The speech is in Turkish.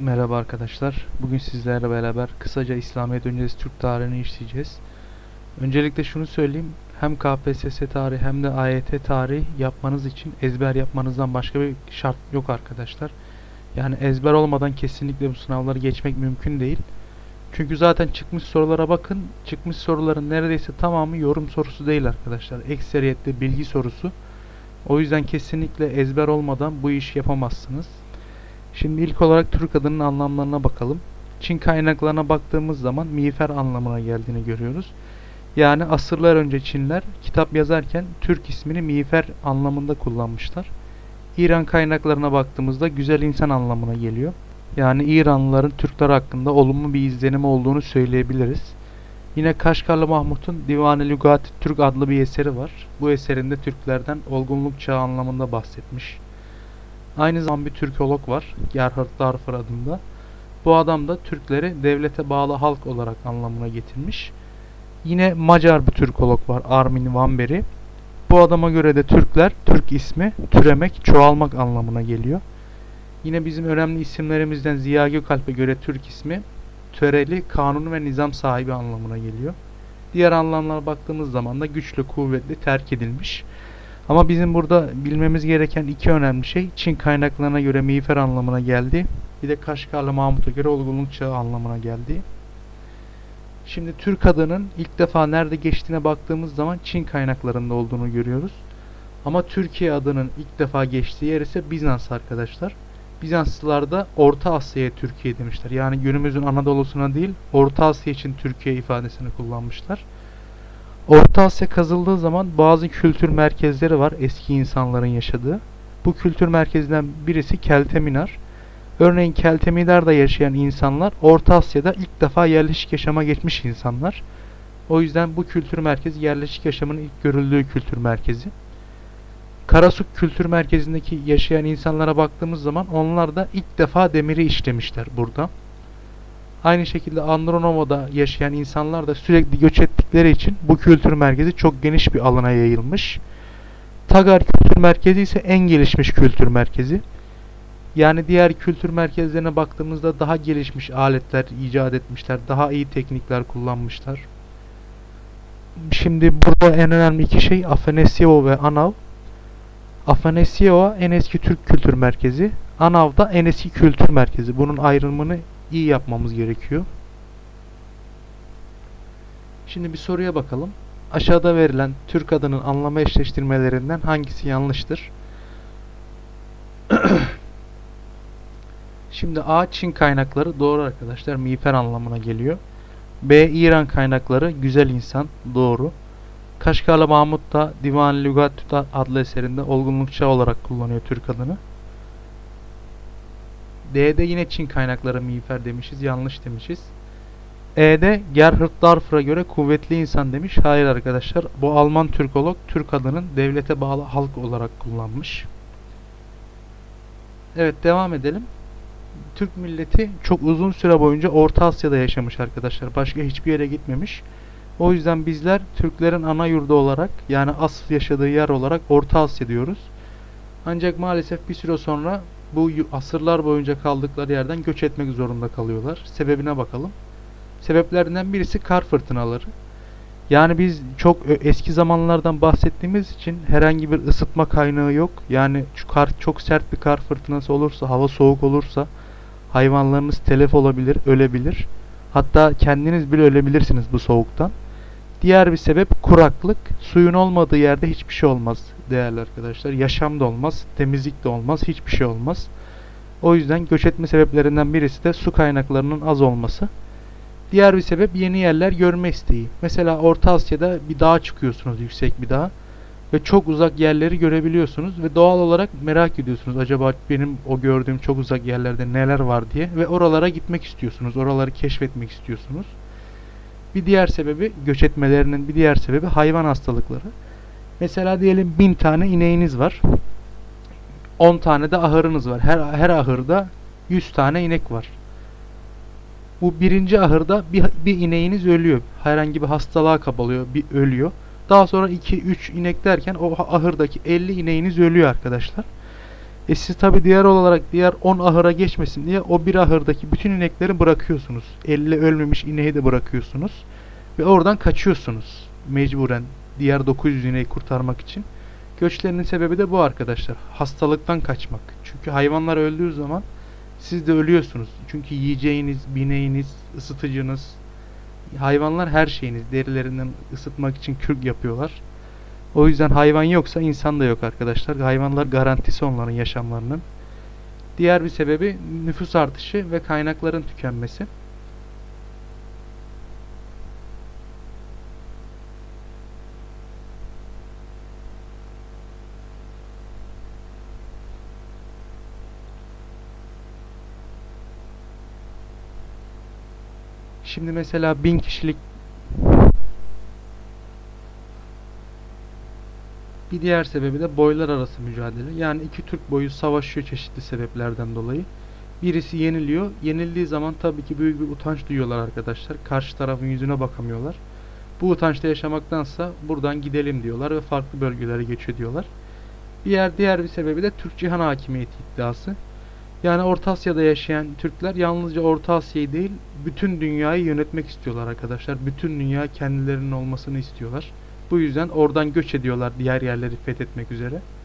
Merhaba arkadaşlar. Bugün sizlerle beraber kısaca İslamiyet öncesi Türk tarihini işleyeceğiz. Öncelikle şunu söyleyeyim. Hem KPSS tarihi hem de AYT tarihi yapmanız için ezber yapmanızdan başka bir şart yok arkadaşlar. Yani ezber olmadan kesinlikle bu sınavları geçmek mümkün değil. Çünkü zaten çıkmış sorulara bakın. Çıkmış soruların neredeyse tamamı yorum sorusu değil arkadaşlar. Ekseriyette bilgi sorusu. O yüzden kesinlikle ezber olmadan bu işi yapamazsınız. Şimdi ilk olarak Türk adının anlamlarına bakalım. Çin kaynaklarına baktığımız zaman miğfer anlamına geldiğini görüyoruz. Yani asırlar önce Çinler kitap yazarken Türk ismini miğfer anlamında kullanmışlar. İran kaynaklarına baktığımızda güzel insan anlamına geliyor. Yani İranlıların Türkler hakkında olumlu bir izlenimi olduğunu söyleyebiliriz. Yine Kaşgarlı Mahmut'un Divan-ı Lügat Türk adlı bir eseri var. Bu eserinde Türklerden olgunluk çağı anlamında bahsetmiş. Aynı zamanda bir Türkolog var. Gerhard Darfer adında. Bu adam da Türkleri devlete bağlı halk olarak anlamına getirmiş. Yine Macar bir Türkolog var. Armin van Beri. Bu adama göre de Türkler, Türk ismi türemek, çoğalmak anlamına geliyor. Yine bizim önemli isimlerimizden Ziya Gökalp'e göre Türk ismi töreli, kanun ve nizam sahibi anlamına geliyor. Diğer anlamlara baktığımız zaman da güçlü, kuvvetli, terk edilmiş. Ama bizim burada bilmemiz gereken iki önemli şey Çin kaynaklarına göre miğfer anlamına geldi. Bir de Kaşgarlı Mahmut'a göre olgunluk çağı anlamına geldi. Şimdi Türk adının ilk defa nerede geçtiğine baktığımız zaman Çin kaynaklarında olduğunu görüyoruz. Ama Türkiye adının ilk defa geçtiği yer ise Bizans arkadaşlar. Bizanslılar da Orta Asya'ya Türkiye demişler. Yani günümüzün Anadolu'suna değil Orta Asya için Türkiye ifadesini kullanmışlar. Orta Asya kazıldığı zaman bazı kültür merkezleri var eski insanların yaşadığı. Bu kültür merkezinden birisi Kelteminar. Örneğin Kelteminar'da yaşayan insanlar Orta Asya'da ilk defa yerleşik yaşama geçmiş insanlar. O yüzden bu kültür merkezi yerleşik yaşamın ilk görüldüğü kültür merkezi. Karasuk Kültür Merkezi'ndeki yaşayan insanlara baktığımız zaman onlar da ilk defa demiri işlemişler burada. Aynı şekilde Andronova'da yaşayan insanlar da sürekli göç ettikleri için bu kültür merkezi çok geniş bir alana yayılmış. Tagar Kültür Merkezi ise en gelişmiş kültür merkezi. Yani diğer kültür merkezlerine baktığımızda daha gelişmiş aletler icat etmişler, daha iyi teknikler kullanmışlar. Şimdi burada en önemli iki şey Afanasyeva ve Anav. Afanasyeva en eski Türk kültür merkezi, Anav da en eski kültür merkezi. Bunun ayrımını iyi yapmamız gerekiyor. Şimdi bir soruya bakalım. Aşağıda verilen Türk adının anlama eşleştirmelerinden hangisi yanlıştır? Şimdi A Çin kaynakları doğru arkadaşlar. Miğfer anlamına geliyor. B İran kaynakları güzel insan doğru. Kaşgarlı Mahmut da Divan Lügat adlı eserinde olgunluk çağı olarak kullanıyor Türk adını. D'de yine Çin kaynakları miğfer demişiz. Yanlış demişiz. E'de Gerhard Darfer'a göre kuvvetli insan demiş. Hayır arkadaşlar. Bu Alman Türkolog Türk adının devlete bağlı halk olarak kullanmış. Evet devam edelim. Türk milleti çok uzun süre boyunca Orta Asya'da yaşamış arkadaşlar. Başka hiçbir yere gitmemiş. O yüzden bizler Türklerin ana yurdu olarak yani asıl yaşadığı yer olarak Orta Asya diyoruz. Ancak maalesef bir süre sonra bu asırlar boyunca kaldıkları yerden göç etmek zorunda kalıyorlar. Sebebine bakalım. Sebeplerinden birisi kar fırtınaları. Yani biz çok eski zamanlardan bahsettiğimiz için herhangi bir ısıtma kaynağı yok. Yani kar çok sert bir kar fırtınası olursa, hava soğuk olursa hayvanlarınız telef olabilir, ölebilir. Hatta kendiniz bile ölebilirsiniz bu soğuktan. Diğer bir sebep kuraklık. Suyun olmadığı yerde hiçbir şey olmaz değerli arkadaşlar. Yaşam da olmaz, temizlik de olmaz, hiçbir şey olmaz. O yüzden göç etme sebeplerinden birisi de su kaynaklarının az olması. Diğer bir sebep yeni yerler görme isteği. Mesela Orta Asya'da bir dağa çıkıyorsunuz, yüksek bir dağ ve çok uzak yerleri görebiliyorsunuz ve doğal olarak merak ediyorsunuz. Acaba benim o gördüğüm çok uzak yerlerde neler var diye ve oralara gitmek istiyorsunuz. Oraları keşfetmek istiyorsunuz. Bir diğer sebebi göç etmelerinin bir diğer sebebi hayvan hastalıkları. Mesela diyelim bin tane ineğiniz var. 10 tane de ahırınız var. Her, her ahırda 100 tane inek var. Bu birinci ahırda bir, bir ineğiniz ölüyor. Herhangi bir hastalığa kabalıyor, bir ölüyor. Daha sonra 2-3 inek derken o ahırdaki 50 ineğiniz ölüyor arkadaşlar. E siz tabi diğer olarak diğer 10 ahıra geçmesin diye o bir ahırdaki bütün inekleri bırakıyorsunuz. Elle ölmemiş ineği de bırakıyorsunuz. Ve oradan kaçıyorsunuz. Mecburen diğer 900 ineği kurtarmak için. Göçlerinin sebebi de bu arkadaşlar. Hastalıktan kaçmak. Çünkü hayvanlar öldüğü zaman siz de ölüyorsunuz. Çünkü yiyeceğiniz, bineğiniz, ısıtıcınız, hayvanlar her şeyiniz. Derilerinden ısıtmak için kürk yapıyorlar. O yüzden hayvan yoksa insan da yok arkadaşlar. Hayvanlar garantisi onların yaşamlarının. Diğer bir sebebi nüfus artışı ve kaynakların tükenmesi. Şimdi mesela bin kişilik bir diğer sebebi de boylar arası mücadele. Yani iki Türk boyu savaşıyor çeşitli sebeplerden dolayı. Birisi yeniliyor. Yenildiği zaman tabii ki büyük bir utanç duyuyorlar arkadaşlar. Karşı tarafın yüzüne bakamıyorlar. Bu utançta yaşamaktansa buradan gidelim diyorlar ve farklı bölgelere göç ediyorlar. Diğer diğer bir sebebi de Türk cihan hakimiyeti iddiası. Yani Orta Asya'da yaşayan Türkler yalnızca Orta Asya'yı değil, bütün dünyayı yönetmek istiyorlar arkadaşlar. Bütün dünya kendilerinin olmasını istiyorlar. Bu yüzden oradan göç ediyorlar diğer yerleri fethetmek üzere.